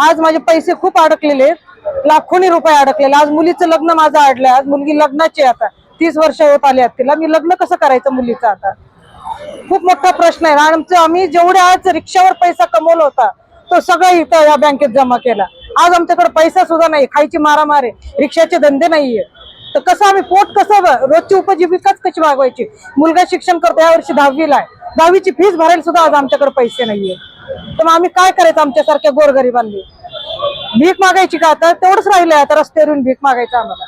आज माझे पैसे खूप अडकलेले आहेत. लाखोनी रुपये अडकलेले आज मुलीचं लग्न माझं अडलंय आज मुलगी लग्नाची आता. तीस वर्ष होत आली आहेत तिला. मी लग्न कसं करायचं मुलीचं आता? खूप मोठा प्रश्न आहे. आणि आमचं आम्ही जेवढे आज रिक्षावर पैसा कमवला होता तो सगळा इथं या बँकेत जमा केला. आज आमच्याकडे पैसा सुद्धा नाही. खायची मारामार आहे. रिक्षाचे धंदे नाहीये. तर कसं आम्ही पोट कसं रोजची उपजीविकाच कशी भागवायची? मुलगा शिक्षण करतो. यावर्षी दहावीला आहे. दहावीची फीस भरायला सुद्धा आज आमच्याकडे पैसे नाहीये. तर मग आम्ही काय करायचं आमच्यासारख्या गोरगरिबांनी? भीक मागायची का आता? तेवढंच राहिलंय आता रस्त्यावरून भीक मागायचं आम्हाला.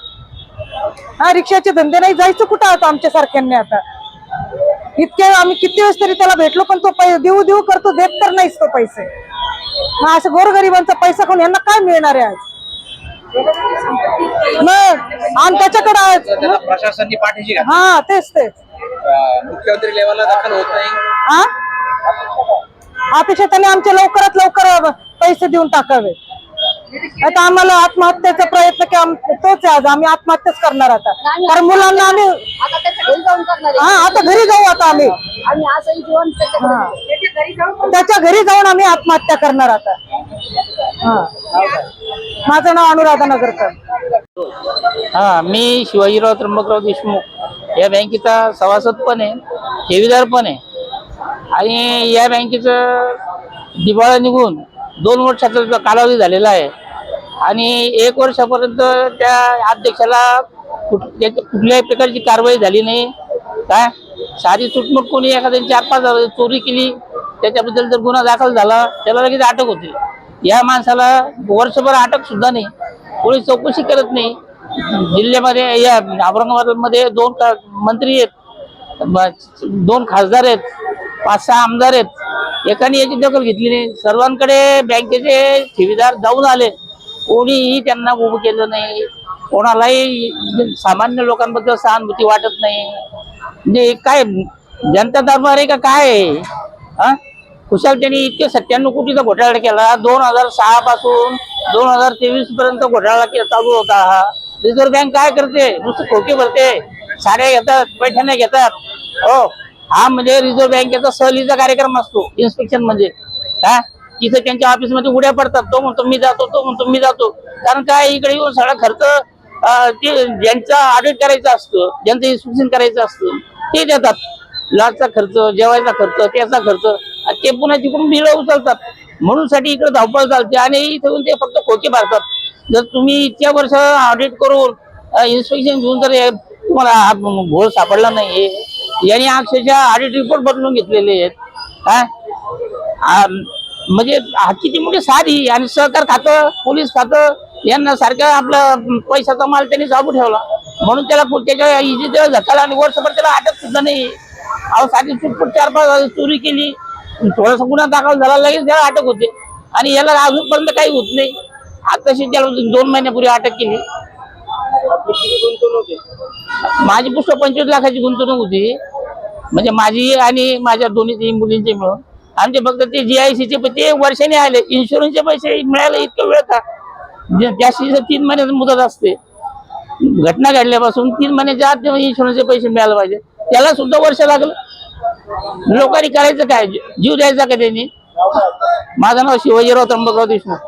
हा रिक्षाचे धंदे नाही जायचं कुठं आता आमच्या सारख्यांनी आता इतके आम्ही किती वेळेस तरी त्याला भेटलो पण तो देऊ देऊ करतो देत तर नाहीच तो पैसे. मग असं गोरगरिबांचा पैसा कोण यांना काय मिळणार आहे आज? मग आणि त्याच्याकडे आज प्रशासनाने पाठीशी हा तेच तेच. मुख्यमंत्री लेवलला दाखल होत नाही. हा अपेक्षा त्याने आमचे लवकरात लवकर पैसे देऊन टाकावे. आता आम्हाला आत्महत्येचा प्रयत्न की तोच आहे आज. आम्ही आत्महत्याच करणार आता. कारण मुलांना आम्ही आता त्याच्या घरी जाऊन करणार आहे. हा आता घरी जाऊ आता आम्ही. आम्ही असंही जीवन त्याच्या हा. घरी जाऊ. त्याच्या घरी जाऊन आम्ही आत्महत्या करणार आता. हा. माझं नाव अनुराधा नगरकर. हा मी शिवाजीराव त्र्यंबकराव देशमुख. या बँकेचा सभासद पण आहे ठेवीदार पण आहे. आणि या बँकेचं दिवाळा निघून दोन वर्षाचा कालावधी झालेला आहे आणि एक वर्षापर्यंत त्या अध्यक्षाला कुठ कुठल्याही प्रकारची कारवाई झाली नाही. काय? साधी सुटमूट कोणी एखाद्या चार पाच चोरी केली त्याच्याबद्दल जर गुन्हा दाखल झाला त्याला लगेच अटक होते. या माणसाला वर्षभर अटक सुद्धा नाही. पोलीस चौकशी करत नाही. जिल्ह्यामध्ये या औरंगाबादमध्ये दोन मंत्री आहेत. दोन खासदार आहेत. पाच सहा आमदार आहेत. एकाने याची दखल घेतली नाही. सर्वांकडे बँकेचे ठेवीदार जाऊन आले. कोणीही त्यांना उभं केलं नाही. कोणालाही सामान्य लोकांबद्दल सहानुभूती वाटत नाही. म्हणजे काय जनता दरबार आहे का काय हा? कुशाल त्यांनी इतके सत्त्याण्णव कोटीचा घोटाळा केला. दोन हजार सहा पासून दोन हजार तेवीस पर्यंत घोटाळा चालू होता हा. रिझर्व्ह बँक काय करते? नुसतं खोके भरते. साड्या घेतात पैठण्या घेतात. हो. हा म्हणजे रिझर्व्ह बँकेचा सहलीचा कार्यक्रम असतो इन्स्पेक्शन म्हणजे. हा? तिथे त्यांच्या ऑफिसमध्ये उड्या पडतात. तो म्हणतो मी जातो. तो म्हणतो मी जातो. कारण काय इकडे येऊन सगळा खर्च ते ज्यांचा ऑडिट करायचा असतो ज्यांचं इन्स्पेक्शन करायचं असतं ते देतात. लॉजचा खर्च जेवायचा खर्च त्याचा खर्च ते पुन्हा तिकडून बिलं उचलतात. म्हणून साठी इकडे धावपळ चालते आणि इथे येऊन ते फक्त खोके मारतात जर तुम्ही इतक्या वर्ष ऑडिट करून इन्स्पेक्शन घेऊन जर तुम्हाला हा घोळ सापडला नाही यांनी अक्षरशः ऑडिट रिपोर्ट बदलून घेतलेले आहेत. म्हणजे हा म्हणजे किती मोठी साधी आणि सहकार खातं पोलीस खातं यांना सारखं आपलं पैशाचा माल त्यांनी चालू ठेवला. म्हणून त्याला त्याच्या इजी इजेला झकाला आणि वर्षभर त्याला अटक सुद्धा नाही अहो साधी चुटपुट चार पाच चोरी केली. थोडासा गुन्हा दाखल झाला लगेच त्याला अटक होते. आणि याला अजूनपर्यंत काही होत नाही. आताशी त्याला दोन महिन्यापूर्वी अटक केली. माझी पुष्कळ पंचवीस लाखाची गुंतवणूक होती. म्हणजे माझी आणि माझ्या दोन्ही मुलींचे मिळून. आमचे फक्त ते जी आय सीचे ते वर्षाने आले. इन्शुरन्सचे पैसे मिळाले इतकं वेळ का? त्याशी तीन महिन्याची मुदत असते. घटना घडल्यापासून तीन महिन्याच्या आत इन्शुरन्सचे पैसे मिळाले पाहिजे त्याला सुद्धा वर्ष लागलं. लोकांनी करायचं काय? जीव द्यायचा का त्यांनी? माझं नाव शिवाजीराव त्र्यंबकराव देशमुख.